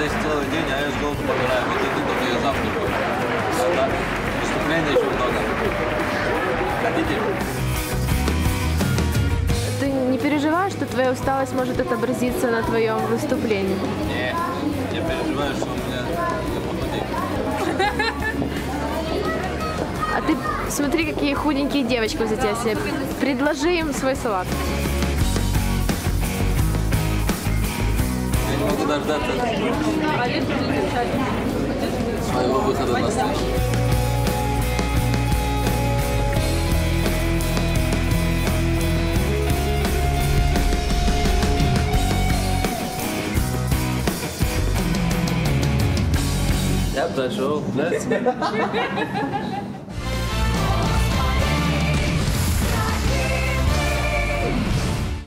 здесь целый день, а я с голоду помираю. Вот иду только я завтракаю. А так, выступления еще много. Хотите? Ты не переживаешь, что твоя усталость может отобразиться на твоем выступлении? Нет, я переживаю, что у меня а ты смотри, какие худенькие девочки за тебя себе. Предложи им свой салат. kadar zaten. Ayvaba kadar hastayım.